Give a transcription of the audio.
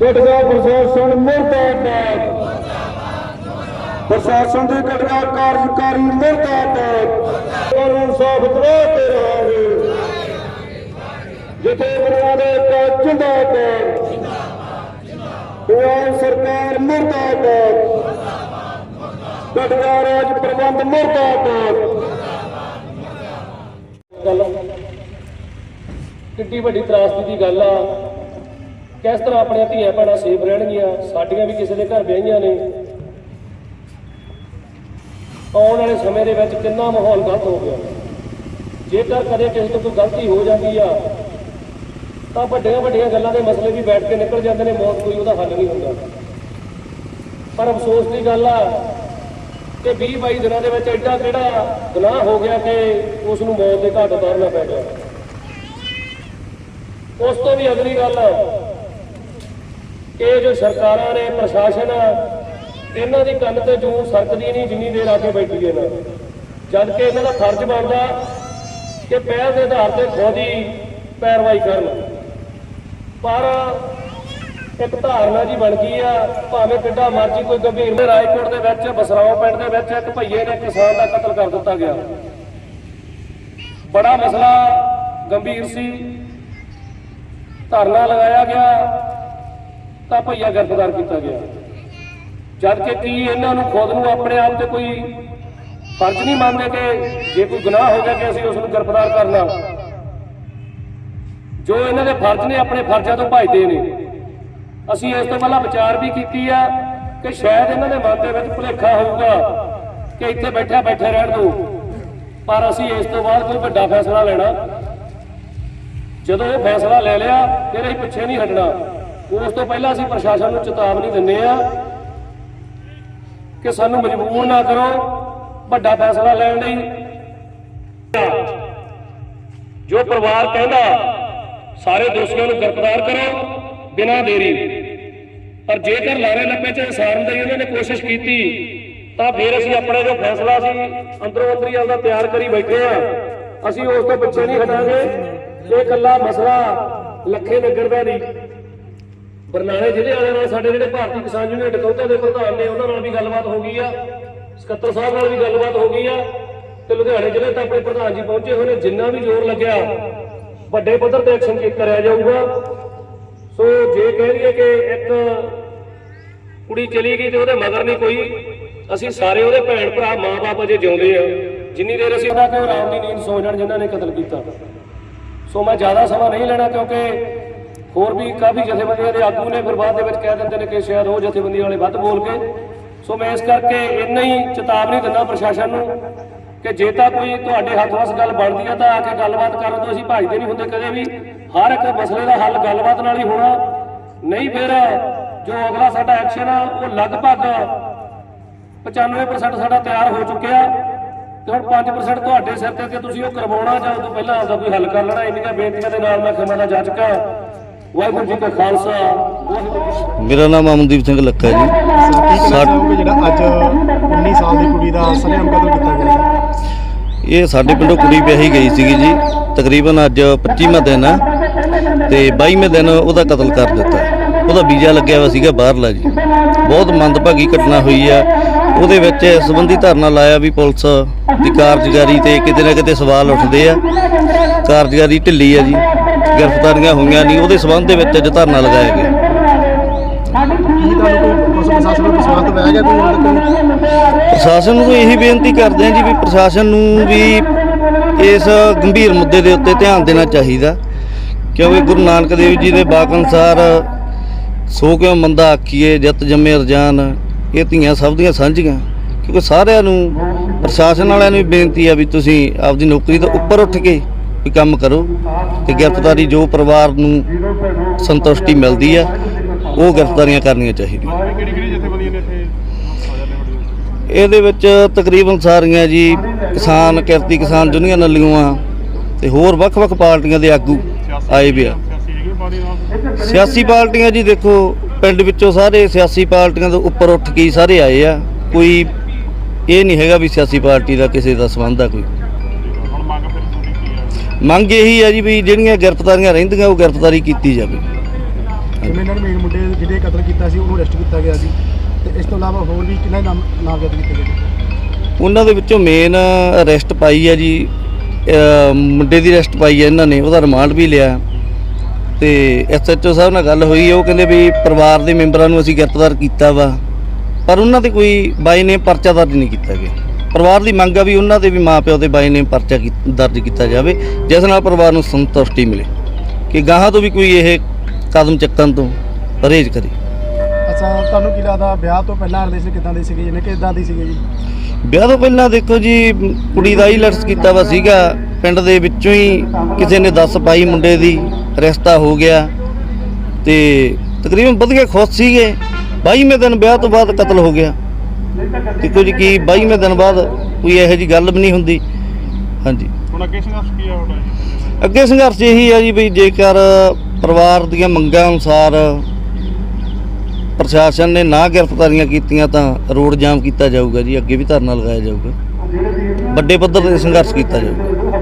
ਘਟਗਾ ਪ੍ਰਸ਼ਾਸਨ ਮੁਰਦਾਬਾਦ। ਪ੍ਰਸ਼ਾਸਨ ਦੀ ਘਟਗਾ ਕਾਰਜਕਾਰੀ ਮੁਰਦਾਬਾਦ। ਕਾਨੂੰਨ ਸਾਫ਼ ਦਵਾ ਕੇ ਰਹਾਂਗੇ ਜਿੱਥੇ ਬਣਾਵੇ ਕਾ ਜਿੰਦਾਬਾਦ। ਪੰਜਾਬ ਸਰਕਾਰ ਮੁਰਦਾਬਾਦ। ਘਟਗਾ ਰਾਜ ਪ੍ਰਬੰਧ ਮੁਰਦਾਬਾਦ। ਕਿੱਡੀ ਵੱਡੀ ਤਰਾਸਦੀ ਦੀ ਗੱਲ ਆ। ਕਿਸ ਤਰ੍ਹਾਂ ਆਪਣੀਆਂ ਧੀਆਂ ਭੈਣਾਂ ਸੇਫ ਰਹਿਣਗੀਆਂ? ਸਾਡੀਆਂ ਵੀ ਕਿਸੇ ਦੇ ਘਰ ਵਿਆਹੀਆਂ ਨੇ। ਆਉਣ ਵਾਲੇ ਸਮੇਂ ਦੇ ਵਿੱਚ ਕਿੰਨਾ ਮਾਹੌਲ ਗਲਤ ਹੋ ਗਿਆ। ਜੇਕਰ ਕਦੇ ਕਿਸੇ ਤੋਂ ਕੋਈ ਗਲਤੀ ਹੋ ਜਾਂਦੀ ਆ, ਤਾਂ ਵੱਡੀਆਂ ਵੱਡੀਆਂ ਗੱਲਾਂ ਦੇ ਮਸਲੇ ਵੀ ਬੈਠ ਕੇ ਨਿਕਲ ਜਾਂਦੇ ਨੇ, ਮੌਤ ਕੋਈ ਉਹਦਾ ਹੱਲ ਨਹੀਂ ਹੁੰਦਾ। ਪਰ ਅਫਸੋਸ ਦੀ ਗੱਲ ਆ ਕਿ 20 22 ਦਿਨਾਂ ਦੇ ਵਿੱਚ ਐਡਾ ਕਿਹੜਾ ਗੁਨਾਹ ਹੋ ਗਿਆ ਕਿ ਉਸ ਨੂੰ ਮੌਤ ਦੇ ਘਾਟ ਉਤਾਰਨਾ ਪੈ ਗਿਆ। ਉਸ ਤੋਂ ਵੀ ਅਗਲੀ ਗੱਲ ਇਹ ਜੋ ਸਰਕਾਰਾਂ ਨੇ, ਪ੍ਰਸ਼ਾਸਨ ਇਹਨਾਂ ਦੀ ਕੰਨ ਤੇ ਜੂੰ ਸਰਕਦੀ ਨਹੀਂ, ਜਿੰਨੀ ਦੇਰ ਆ ਕੇ ਬੈਠੀ ਹੈ ਨਾ ਜਦ ਕਿ ਇਹਨਾਂ ਦਾ ਫਰਜ਼ ਬਣਦਾ ਕਿ ਪਹਿਲ ਦੇ ਆਧਾਰ ਤੇ ਖੁਦ ਹੀ ਪੈਰਵਾਈ ਕਰਨ। ਪਰ ਇੱਕ ਧਾਰਨਾ ਜੀ ਬਣ ਗਈ ਆ, ਭਾਵੇਂ ਕਿੱਡਾ ਮਰਜ਼ੀ ਕੋਈ ਗੰਭੀਰ ਨੇ ਰਾਏਕੋਟ ਦੇ ਵਿੱਚ, ਬਸਰਾਓ ਪਿੰਡ ਦੇ ਵਿੱਚ ਇੱਕ ਭਈਏ ਨੇ ਕਿਸਾਨ ਦਾ ਕਤਲ ਕਰ ਦਿੱਤਾ ਗਿਆ। ਬੜਾ ਮਸਲਾ ਗੰਭੀਰ ਸੀ। ਧਰਨਾ ਲਗਾਇਆ ਗਿਆ। ਤਾਂ ਭਈਆ ਗ੍ਰਿਫਤਾਰ ਕੀਤਾ ਗਿਆ। ਜਦ ਕਿ ਕੀ ਇਹਨਾਂ ਨੂੰ ਖੁਦ ਨੂੰ ਆਪਣੇ ਆਪ ਤੇ ਕੋਈ ਫਰਜ਼ ਨਹੀਂ ਮੰਨਦੇ ਕਿ ਜੇ ਕੋਈ ਗੁਨਾਹ ਹੋ ਗਿਆ ਕਿ ਅਸੀਂ ਉਸ ਨੂੰ ਗ੍ਰਿਫਤਾਰ ਕਰਨਾ। ਜੋ ਇਹਨਾਂ ਦੇ ਫਰਜ਼ ਨੇ, ਆਪਣੇ ਫਰਜ਼ਾਂ ਤੋਂ ਭੱਜਦੇ ਨੇ। ਅਸੀਂ ਇਸ ਤੋਂ ਪਹਿਲਾਂ ਵਿਚਾਰ ਵੀ ਕੀਤੀ ਆ ਕਿ ਸ਼ਾਇਦ ਇਹਨਾਂ ਦੇ ਮਨ ਦੇ ਵਿੱਚ ਭੁਲੇਖਾ ਹੋਊਗਾ ਕਿ ਇੱਥੇ ਬੈਠਿਆ ਬੈਠੇ ਰਹਿਣ ਦੋ। ਪਰ ਅਸੀਂ ਇਸ ਤੋਂ ਬਾਅਦ ਕੋਈ ਵੱਡਾ ਫੈਸਲਾ ਲੈਣਾ। ਜਦੋਂ ਇਹ ਫੈਸਲਾ ਲੈ ਲਿਆ, ਫਿਰ ਅਸੀਂ ਪਿੱਛੇ ਨਹੀਂ ਹਟਣਾ। ਉਸ ਤੋਂ ਪਹਿਲਾਂ ਅਸੀਂ ਪ੍ਰਸ਼ਾਸਨ ਨੂੰ ਚੇਤਾਵਨੀ ਦਿੰਦੇ ਆ ਕਿ ਸਾਨੂੰ ਮਜਬੂਰ ਨਾ ਕਰੋ, ਵੱਡਾ ਫੈਸਲਾ ਲੈਣ ਲਈ। ਜੋ ਪਰਿਵਾਰ ਕਹਿੰਦਾ, ਸਾਰੇ ਦੋਸ਼ੀਆਂ ਨੂੰ ਗ੍ਰਿਫਤਾਰ ਕਰੋ ਬਿਨਾਂ ਦੇਰੀ। ਪਰ ਜੇਕਰ ਲਾਰੇ ਲੱਪੇ ਚ ਸਾਰਨ ਦੀ ਉਹਨਾਂ ਨੇ ਕੋਸ਼ਿਸ਼ ਕੀਤੀ, ਤਾਂ ਫਿਰ ਅਸੀਂ ਆਪਣਾ ਜੋ ਫੈਸਲਾ ਸੀ, ਅੰਦਰੋਂ ਅੰਦਰੀ ਆਪਦਾ ਤਿਆਰ ਕਰੀ ਬੈਠੇ ਆ ਅਸੀਂ ਉਸ ਤੋਂ ਪਿੱਛੇ ਨਹੀਂ ਹਟਾਂਗੇ। ਇਹ ਇਕੱਲਾ ਮਸਲਾ ਲੱਖੇ ਨਗਰ ਦਾ ਨਹੀਂ। ਬਰਨਾਲੇ ਜ਼ਿਲ੍ਹੇ ਵਾਲਿਆਂ ਨਾਲ ਸਾਡੇ ਜਿਹੜੇ ਭਾਰਤੀ ਕਿਸਾਨ ਯੂਨੀਅਨ ਡਕੌਤਾ ਦੇ ਪ੍ਰਧਾਨ ਨੇ, ਉਹਨਾਂ ਨਾਲ ਵੀ ਗੱਲਬਾਤ ਹੋ ਗਈ ਆ। ਸਕੱਤਰ ਸਾਹਿਬ ਨਾਲ ਵੀ ਗੱਲਬਾਤ ਹੋ ਗਈ ਆ ਤੇ ਲੁਧਿਆਣੇ ਜ਼ਿਲ੍ਹੇ ਤੱਕ ਆਪਣੇ ਪ੍ਰਧਾਨ ਜੀ ਪਹੁੰਚੇ ਹੋਏ ਨੇ, ਜਿੰਨਾ ਵੀ ਜ਼ੋਰ ਲੱਗਿਆ, ਵੱਡੇ ਪੱਧਰ ਤੇ ਐਕਸ਼ਨ ਕਰਿਆ ਜਾਊਗਾ। ਸੋ ਜੇ ਕਹਿ ਲਈਏ ਕਿ ਇੱਕ ਕੁੜੀ ਚਲੀ ਗਈ ਤੇ ਉਹਦੇ ਮਗਰ ਨਹੀਂ ਕੋਈ, ਅਸੀਂ ਸਾਰੇ ਉਹਦੇ ਭੈਣ ਭਰਾ, ਮਾਂ-ਬਾਪ ਅਜੇ ਜਿਉਂਦੇ ਆ। ਜਿੰਨੀ ਦੇਰ ਅਸੀਂ ਉਹਨਾਂ ਕੋਲ ਆਰਾਮ ਦੀ ਨੀਂਦ ਸੋ ਜਾਣ ਜਿਨ੍ਹਾਂ ਨੇ ਕਤਲ ਕੀਤਾ। ਸੋ ਮੈਂ ਜ਼ਿਆਦਾ ਸਮਾਂ ਨਹੀਂ ਲੈਣਾ ਕਿਉਂਕਿ ਹੋਰ ਵੀ ਕਾਫੀ ਜਥੇਬੰਦੀਆਂ ਦੇ ਆਗੂ ਨੇ ਫਿਰ ਬਾਅਦ ਦੇ ਵਿੱਚ ਕਹਿ ਦਿੰਦੇ ਨੇ ਕਿ ਸ਼ਾਇਦ ਉਹ ਜਥੇਬੰਦੀਆਂ ਵਾਲੇ ਵੱਧ ਬੋਲ ਕੇ। ਸੋ ਮੈਂ ਇਸ ਕਰਕੇ ਇੰਨਾ ਹੀ ਚੇਤਾਵਨੀ ਦਿੰਦਾ ਪ੍ਰਸ਼ਾਸਨ ਨੂੰ ਕਿ ਜੇ ਤਾਂ ਕੋਈ ਤੁਹਾਡੇ ਹੱਥ ਵਸ ਗੱਲ ਬਣਦੀ ਆ ਤਾਂ ਆ ਕੇ ਗੱਲਬਾਤ ਕਰਨ ਤੋਂ ਅਸੀਂ ਭੱਜਦੇ ਨਹੀਂ ਹੁੰਦੇ ਕਦੇ ਵੀ। ਹਰ ਇੱਕ ਮਸਲੇ ਦਾ ਹੱਲ ਗੱਲਬਾਤ ਨਾਲ ਹੀ ਹੋਣਾ। ਨਹੀਂ ਫਿਰ ਜੋ ਅਗਲਾ ਸਾਡਾ ਐਕਸ਼ਨ ਆ, ਉਹ ਲਗਭਗ 95% ਸਾਡਾ ਤਿਆਰ ਹੋ ਚੁੱਕਿਆ। ਤੇ ਹੁਣ 5% ਤੁਹਾਡੇ ਸਿਰ ਤੇ ਕਿ ਤੁਸੀਂ ਉਹ ਕਰਵਾਉਣਾ ਜਾਂ ਉਹ ਤੋਂ ਪਹਿਲਾਂ ਆਪਦਾ ਕੋਈ ਹੱਲ ਕਰ ਲੈਣਾ। ਇੰਨੀਆਂ ਬੇਨਤੀਆਂ ਦੇ ਨਾਲ ਮੈਂ ਖਿਮਾ ਦਾ ਜਾਚਕਾ ਵਾਹਿਗੁਰੂ ਜੀ ਕਾ ਖਾਲਸਾ ਵਾਹਿਗੁਰੂ ਜੀ ਕੀ ਫਤਿਹ। ਮੇਰਾ ਨਾਮ ਅਮਨਦੀਪ ਸਿੰਘ ਲੱਖਾ ਜੀ। ਜਿਹੜਾ ਅੱਜ 19 ਸਾਲ ਦੀ ਕੁੜੀ ਦਾ ਸਰੇਆਮ ਕਤਲ ਕੀਤਾ ਗਿਆ। ਇਹ ਸਾਡੇ ਪਿੰਡੋਂ ਕੁੜੀ ਵਿਆਹੀ ਗਈ ਸੀਗੀ ਜੀ। ਤਕਰੀਬਨ ਅੱਜ 25ਵਾਂ ਦਿਨ ਆ ਤੇ 22ਵੇਂ ਦਿਨ ਉਹਦਾ ਕਤਲ ਕਰ ਦਿੱਤਾ। ਉਹਦਾ ਵੀਜ਼ਾ ਲੱਗਿਆ ਹੋਇਆ ਸੀਗਾ ਬਾਹਰਲਾ ਜੀ। ਬਹੁਤ ਮੰਦਭਾਗੀ ਘਟਨਾ ਹੋਈ ਆ। ਉਹਦੇ ਵਿੱਚ ਇਸ ਸੰਬੰਧੀ ਧਰਨਾ ਲਾਇਆ ਵੀ ਪੁਲਿਸ ਦੀ ਕਾਰਜਕਾਰੀ ਤੇ ਕਿਤੇ ਨਾ ਕਿਤੇ ਸਵਾਲ ਉੱਠਦੇ ਆ। ਕਾਰਜਕਾਰੀ ਢਿੱਲੀ ਆ ਜੀ। ਗ੍ਰਿਫਤਾਰੀਆਂ ਹੋਈਆਂ ਨਹੀਂ ਉਹਦੇ ਸੰਬੰਧ ਦੇ ਵਿੱਚ ਅੱਜ ਧਰਨਾ ਲਗਾਇਆ ਗਿਆ। ਕੀ ਤੁਹਾਨੂੰ ਕੋਈ ਪੁਲਿਸ ਪ੍ਰਸ਼ਾਸਨ ਨੂੰ ਗਿਆ ਕੋਈ ਪ੍ਰਸ਼ਾਸਨ ਇਹੀ ਬੇਨਤੀ ਕਰਦੇ ਹਾਂ ਜੀ ਵੀ ਪ੍ਰਸ਼ਾਸਨ ਨੂੰ ਵੀ ਇਸ ਗੰਭੀਰ ਮੁੱਦੇ ਦੇ ਉੱਤੇ ਧਿਆਨ ਦੇਣਾ ਚਾਹੀਦਾ। ਕਿਉਂਕਿ ਗੁਰੂ ਨਾਨਕ ਦੇਵ ਜੀ ਦੇ ਬਾਕ ਅਨੁਸਾਰ ਸੋ ਕਿਉ ਮੰਦਾ ਆਖੀਏ ਜਤ ਜੰਮੇ ਰਜਾਨ ਇਹ ਧੀਆਂ ਸਭ ਦੀਆਂ ਸਾਂਝੀਆਂ। ਕਿਉਂਕਿ ਸਾਰਿਆਂ ਨੂੰ ਪ੍ਰਸ਼ਾਸਨ ਵਾਲਿਆਂ ਨੂੰ ਵੀ ਬੇਨਤੀ ਆ ਵੀ ਤੁਸੀਂ ਆਪਦੀ ਨੌਕਰੀ ਤੋਂ ਉੱਪਰ ਉੱਠ ਕੇ ਵੀ ਕੰਮ ਕਰੋ ਤੇ ਗ੍ਰਿਫਤਾਰੀ ਜੋ ਪਰਿਵਾਰ ਨੂੰ ਸੰਤੁਸ਼ਟੀ ਮਿਲਦੀ ਆ ਉਹ ਗ੍ਰਿਫਤਾਰੀਆਂ ਕਰਨੀਆਂ ਚਾਹੀਦੀਆਂ। ਕਿਹੜੀ ਕਿਹੜੀ ਜਥੇਬੰਦੀਆਂ ਨੇ ਇੱਥੇ ਇਹਦੇ ਵਿੱਚ ਤਕਰੀਬਨ ਸਾਰੀਆਂ ਜੀ ਕਿਸਾਨ ਕਿਰਤੀ ਕਿਸਾਨ ਯੂਨੀਅਨ ਨਲੀਆਂ ਤੇ ਹੋਰ ਵੱਖ-ਵੱਖ ਪਾਰਟੀਆਂ ਦੇ ਆਗੂ ਆਏ ਵੀ ਆ। ਸਿਆਸੀ ਪਾਰਟੀਆਂ ਜੀ ਦੇਖੋ ਪਿੰਡ ਵਿੱਚੋਂ ਸਾਰੇ ਸਿਆਸੀ ਪਾਰਟੀਆਂ ਤੋਂ ਉੱਪਰ ਉੱਠ ਕੇ ਸਾਰੇ ਆਏ ਆ। ਕੋਈ ਇਹ ਨਹੀਂ ਹੈਗਾ ਵੀ ਸਿਆਸੀ ਪਾਰਟੀ ਦਾ ਕਿਸੇ ਦਾ ਸੰਬੰਧ ਆ ਕੋਈ। ਮੰਗ ਇਹੀ ਆ ਜੀ ਵੀ ਜਿਹੜੀਆਂ ਗ੍ਰਿਫਤਾਰੀਆਂ ਰਹਿੰਦੀਆਂ ਉਹ ਗ੍ਰਿਫਤਾਰੀ ਕੀਤੀ ਜਾਵੇ। ਜਿਵੇਂ ਇਹਨਾਂ ਨੇ ਮੇਨ ਮੁੰਡੇ ਜਿਹੜੇ ਕਤਲ ਕੀਤਾ ਸੀ ਉਹਨੂੰ ਅਰੈਸਟ ਕੀਤਾ ਗਿਆ ਸੀ। ਤੇ ਇਸ ਤੋਂ ਇਲਾਵਾ ਹੋਰ ਵੀ ਕਿੰਨੇ ਨਾਮ ਨਾਮਜ਼ਦ ਕੀਤੇ ਗਏ ਨੇ? ਉਹਨਾਂ ਦੇ ਵਿੱਚੋਂ ਮੇਨ ਅਰੈਸਟ ਪਾਈ ਹੈ ਜੀ। ਮੁੰਡੇ ਦੀ ਅਰੈਸਟ ਪਾਈ ਹੈ ਇਹਨਾਂ ਨੇ ਉਹਦਾ ਰਿਮਾਂਡ ਵੀ ਲਿਆ। ਤੇ ਐਸਐਚਓ ਸਾਹਿਬ ਨਾਲ ਗੱਲ ਹੋਈ ਉਹ ਕਹਿੰਦੇ ਵੀ ਪਰਿਵਾਰ ਦੇ ਮੈਂਬਰਾਂ ਨੂੰ ਅਸੀਂ ਗ੍ਰਿਫਤਾਰ ਕੀਤਾ ਵਾ। ਪਰ ਉਹਨਾਂ ਤੇ ਕੋਈ ਬਾਈ ਨੇ ਪਰਚਾ ਦਰਜ ਨਹੀਂ ਕੀਤਾ ਗਿਆ। ਪਰਿਵਾਰ ਦੀ ਮੰਗ ਆ ਵੀ ਉਹਨਾਂ ਦੇ ਵੀ ਮਾਪਿਓ ਦੇ ਬਾਈ ਨੇ ਪਰਚਾ ਦਰਜ ਕੀਤਾ ਜਾਵੇ ਜਿਸ ਨਾਲ ਪਰਿਵਾਰ ਨੂੰ ਸੰਤੁਸ਼ਟੀ ਮਿਲੇ ਕਿ ਗਾਹਾਂ ਤੋਂ ਵੀ ਕੋਈ ਇਹ ਕਦਮ ਚੱਕਣ ਤੋਂ ਪਰਹੇਜ਼ ਕਰੇ। ਅੱਛਾ ਤੁਹਾਨੂੰ ਕੀ ਲੱਗਦਾ ਵਿਆਹ ਤੋਂ ਪਹਿਲਾਂ ਰਿਲੇਸ਼ਨ ਕਿਦਾਂ ਦੇ ਸੀਗੇ ਜਿਹਨੇ ਕਿਦਾਂ ਦੀ ਸੀਗੇ ਜੀ? ਵਿਆਹ ਤੋਂ ਪਹਿਲਾਂ ਦੇਖੋ ਜੀ ਕੁੜੀ ਦਾ ਹੀ ਲੜਸ ਕੀਤਾ ਵਾ ਸੀਗਾ ਪਿੰਡ ਦੇ ਵਿੱਚੋਂ ਹੀ ਕਿਸੇ ਨੇ ਦੱਸ ਪਾਈ ਮੁੰਡੇ ਦੀ ਰਿਸ਼ਤਾ ਹੋ ਗਿਆ ਤੇ ਤਕਰੀਬਨ ਵਧੀਆ ਖੁਸ਼ ਸੀਗੇ। 22ਵੇਂ ਦਿਨ ਵਿਆਹ ਤੋਂ ਬਾਅਦ ਕਤਲ ਹੋ ਗਿਆ। ਦੇਖੋ ਜੀ ਕੀ 22ਵੇਂ ਦਿਨ ਬਾਅਦ ਕੋਈ ਇਹੋ ਜੀ ਗੱਲ ਵੀ ਨਹੀਂ ਹੁੰਦੀ। ਹਾਂਜੀ। ਹੁਣ ਅੱਗੇ ਸੰਘਰਸ਼ ਕੀ ਆ ਤੁਹਾਡਾ ਜੀ? ਅੱਗੇ ਸੰਘਰਸ਼ ਇਹੀ ਆ ਜੀ ਵੀ ਜੇਕਰ ਪਰਿਵਾਰ ਦੀਆਂ ਮੰਗਾਂ ਅਨੁਸਾਰ ਪ੍ਰਸ਼ਾਸਨ ਨੇ ਨਾ ਗ੍ਰਿਫਤਾਰੀਆਂ ਕੀਤੀਆਂ ਤਾਂ ਰੋਡ ਜਾਮ ਕੀਤਾ ਜਾਊਗਾ ਜੀ ਅੱਗੇ ਵੀ ਧਰਨਾ ਲਗਾਇਆ ਜਾਊਗਾ। ਵੱਡੇ ਪੱਧਰ ਤੇ ਸੰਘਰਸ਼ ਕੀਤਾ ਜਾਊਗਾ।